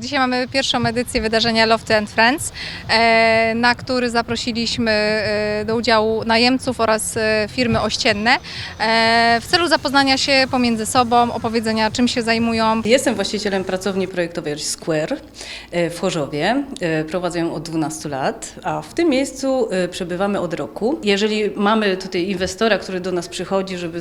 Dzisiaj mamy pierwszą edycję wydarzenia Lofty and Friends, e, na który zaprosiliśmy e, do udziału najemców oraz e, firmy ościenne w celu zapoznania się pomiędzy sobą, opowiedzenia czym się zajmują. Jestem właścicielem pracowni projektowej Square w Chorzowie. Prowadzę ją od 12 lat, a w tym miejscu przebywamy od roku. Jeżeli mamy tutaj inwestora, który do nas przychodzi, żeby,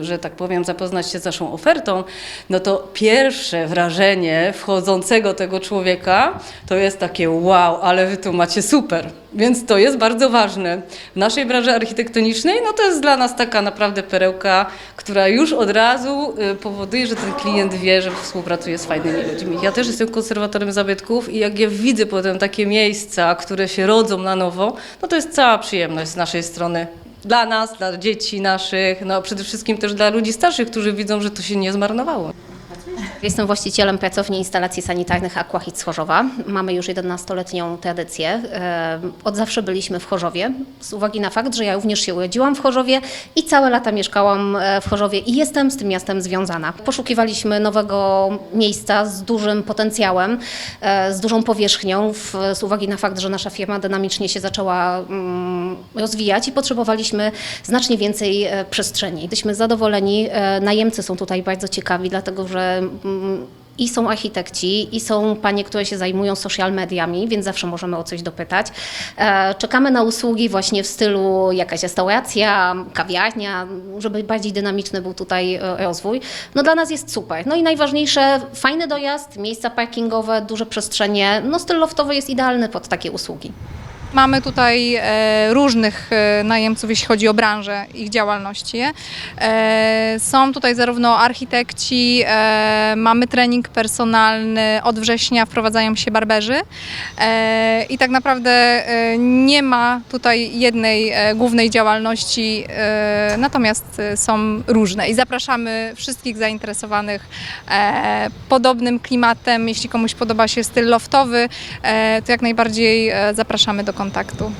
że tak powiem, zapoznać się z naszą ofertą, no to pierwsze wrażenie wchodzącego tego człowieka to jest takie wow, ale wy tu macie super. Więc to jest bardzo ważne. W naszej branży architektonicznej, no to jest dla nas taka naprawdę perełka, która już od razu y, powoduje, że ten klient wie, że współpracuje z fajnymi ludźmi. Ja też jestem konserwatorem zabytków i jak ja widzę potem takie miejsca, które się rodzą na nowo, no to jest cała przyjemność z naszej strony. Dla nas, dla dzieci naszych, no przede wszystkim też dla ludzi starszych, którzy widzą, że to się nie zmarnowało. Jestem właścicielem pracowni instalacji sanitarnych Aquahit z Chorzowa. Mamy już 11-letnią tradycję. E, Od zawsze byliśmy w Chorzowie, z uwagi na fakt, że ja również się urodziłam w Chorzowie i całe lata mieszkałam e, w Chorzowie i jestem z tym miastem związana. Poszukiwaliśmy nowego miejsca z dużym potencjałem, e, z dużą powierzchnią, z uwagi na fakt, że nasza firma dynamicznie się zaczęła mm, rozwijać i potrzebowaliśmy znacznie więcej przestrzeni. Jesteśmy zadowoleni. Najemcy są tutaj bardzo ciekawi, dlatego że mm, i są architekci, i są panie, które się zajmują social mediami, więc zawsze możemy o coś dopytać. E, Czekamy na usługi właśnie w stylu jakaś restauracja, kawiarnia, żeby bardziej dynamiczny był tutaj e, rozwój. No dla nas jest super. No i najważniejsze, fajny dojazd, miejsca parkingowe, duże przestrzenie. No styl loftowy jest idealny pod takie usługi. Mamy tutaj e, różnych e, najemców, jeśli chodzi o branżę ich działalności. E, Są tutaj zarówno architekci, mamy trening personalny, od września wprowadzają się barberzy i tak naprawdę nie ma tutaj jednej głównej działalności, natomiast są różne i zapraszamy wszystkich zainteresowanych podobnym klimatem. Jeśli komuś podoba się styl loftowy, to jak najbardziej zapraszamy do kontaktu.